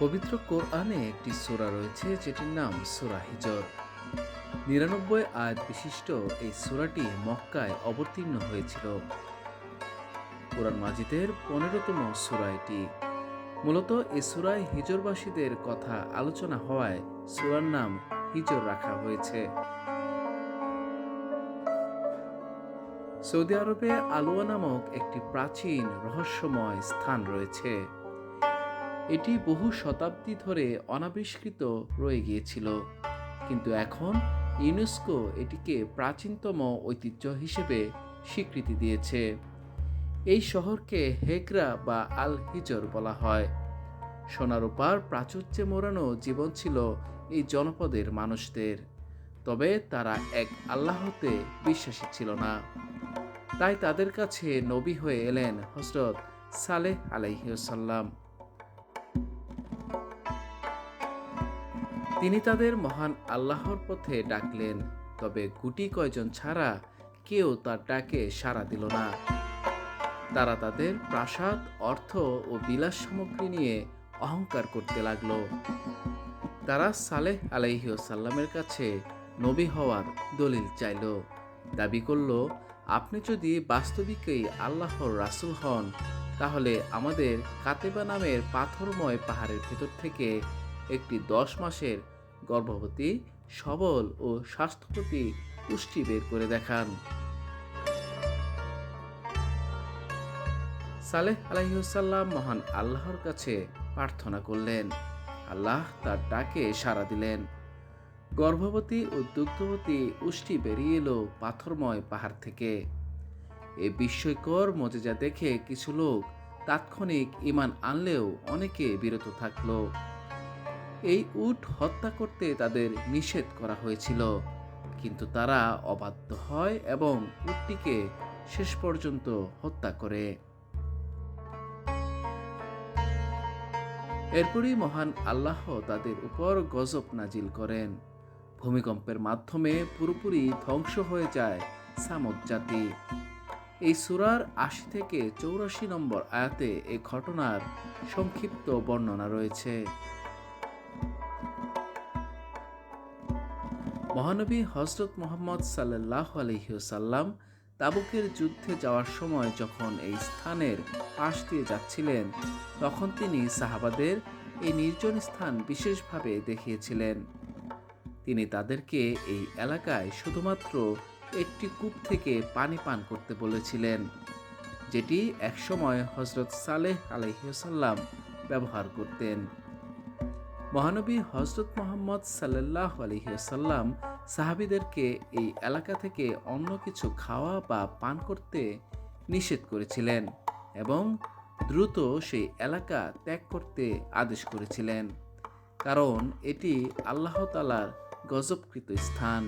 পবিত্র কোরআনে একটি সূরা রয়েছে, যেটির নাম সূরা হিজর। নিরানব্বই আয়াত বিশিষ্ট এই সূরাটি মক্কায় অবতীর্ণ হয়েছিল। কোরআন মাজিদের পনেরোতম সূরা এটি। মূলত এই সূরায় হিজরবাসীদের কথা আলোচনা হওয়ায় সূরার নাম হিজর রাখা হয়েছে। সৌদি আরবে আলুয়া নামক একটি প্রাচীন রহস্যময় স্থান রয়েছে। এটি বহু শতাব্দী ধরে অনাবিষ্কৃত রয়ে গিয়েছিল। কিন্তু এখন ইউনেস্কো এটিকে প্রাচীনতম ঐতিহ্য হিসেবে স্বীকৃতি দিয়েছে। এই শহরকে হেগরা বা আল হিজর বলা হয়। সোনারূপার প্রাচুর্যে মোড়ানো জীবন ছিল এই জনপদের মানুষদের। তবে তারা এক আল্লাহতে বিশ্বাসী ছিল না। তাই তাদের কাছে নবী হয়ে এলেন হজরত সালেহ আলাইসাল্লাম তিনি তাদের মহান আল্লাহর পথে ডাকলেন, তবে গুটি কয়জন ছাড়া কেউ তার ডাকে সাড়া দিল না। তারা তাদের প্রাসাদ, অর্থ ও বিলাস সামগ্রী নিয়ে অহংকার করতে লাগল। তারা সালেহ আলাইসাল্লামের কাছে নবী হওয়ার দলিল চাইল। দাবি করল, আপনি যদি বাস্তবিকই আল্লাহর রাসূল হন, তাহলে আমাদের কাতেবা নামের পাথরময় পাহাড়ের ভেতর থেকে একটি দশ মাসের গর্ভবতী, সবল ও স্বাস্থ্যপতি পুষ্টি বের করে দেখান। সালেহ আলাইসাল্লাম মহান আল্লাহর কাছে প্রার্থনা করলেন। আল্লাহ তার ডাকে সাড়া দিলেন। গর্ভবতী ও দুগ্ধবতী উষ্টি বেরিয়ে এলো পাথরময় পাহাড় থেকে। এ বিস্ময়কর মজেজা দেখে কিছু লোক তাৎক্ষণিক ইমান আনলেও অনেকে বিরত থাকল। এই উট হত্যা করতে তাদের নিষেধ করা হয়েছিল। কিন্তু তারা অবাধ্য হয় এবং উটটিকে শেষ পর্যন্ত হত্যা করে। এরপরই মহান আল্লাহ তাদের উপর গজব নাজিল করেন। ভূমিকম্পের মাধ্যমে পুরোপুরি ধ্বংস হয়ে যায় সামদ জাতি। এই সুরার আশি থেকে চৌরাশি নম্বর আয়াতে এই ঘটনার সংক্ষিপ্ত বর্ণনা রয়েছে। মহানবী হজরত মোহাম্মদ সাল্লাহ আলহিউসাল্লাম তাবুকের যুদ্ধে যাওয়ার সময় যখন এই স্থানের পাশ দিয়ে যাচ্ছিলেন, তখন তিনি সাহাবাদের এই নির্জন স্থান বিশেষভাবে দেখিয়েছিলেন। তিনি তাদেরকে এই এলাকায় শুধুমাত্র একটি কূপ থেকে পানি পান করতে বলেছিলেন, যেটি একসময় হজরত সালেহ আলহিউসাল্লাম ব্যবহার করতেন। মহানবী হজরত মোহাম্মদ সাল্লাহ আলহিসাল্লাম সাহাবিদেরকে এই এলাকা থেকে অন্য কিছু খাওয়া বা পান করতে নিষেধ করেছিলেন এবং দ্রুত সেই এলাকা ত্যাগ করতে আদেশ করেছিলেন। কারণ এটি আল্লাহতালার গজবকৃত স্থান।